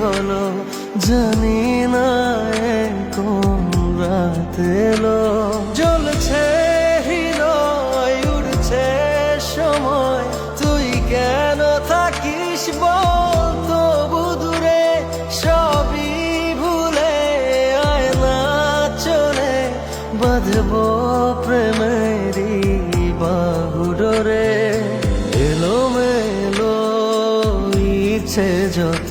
হলো, জানি না কোন রাত এলো। জ্বলছে হৃদয়, উড়ছে সময়। তুই কেন থাকিস বল? তবু দূরে সবই ভুলে আয় না চলে বাঁধবো প্রেমেরই বাহুডোরে। এলো মেলো ইচ্ছে যত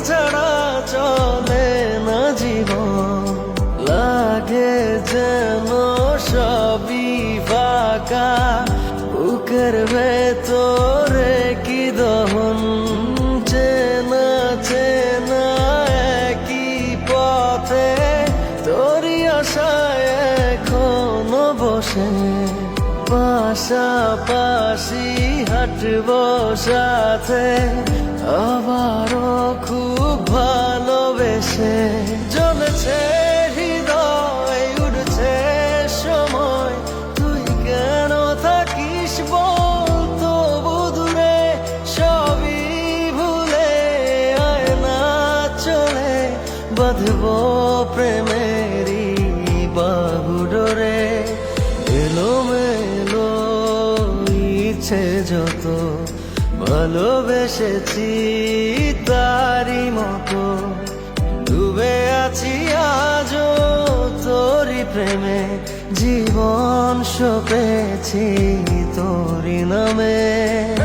ছাড়া চলে না জীবন। লাগে যেন সবই ফাঁকা। বুকের ভেতরে কি দহন? চেনা চেনা একই পথে। তোরই আশায় এখনও বসে। পাশাপাশি হাঁটব সাথে। ভালোবেসে জ্বলছে, হৃদয় উঠছে সময়। তুই কেন থাকিস বল, তবু দূরে সবই ভুলে আয় না চলে। বাঁধবো প্রেমেরই বাহুডোরে এলো মেলো ইচ্ছে যত ভালোবেসেছি তারি মতো। ডুবে আছি আজ তোরি প্রেমে। জীবন সপেছি তোরি নামে।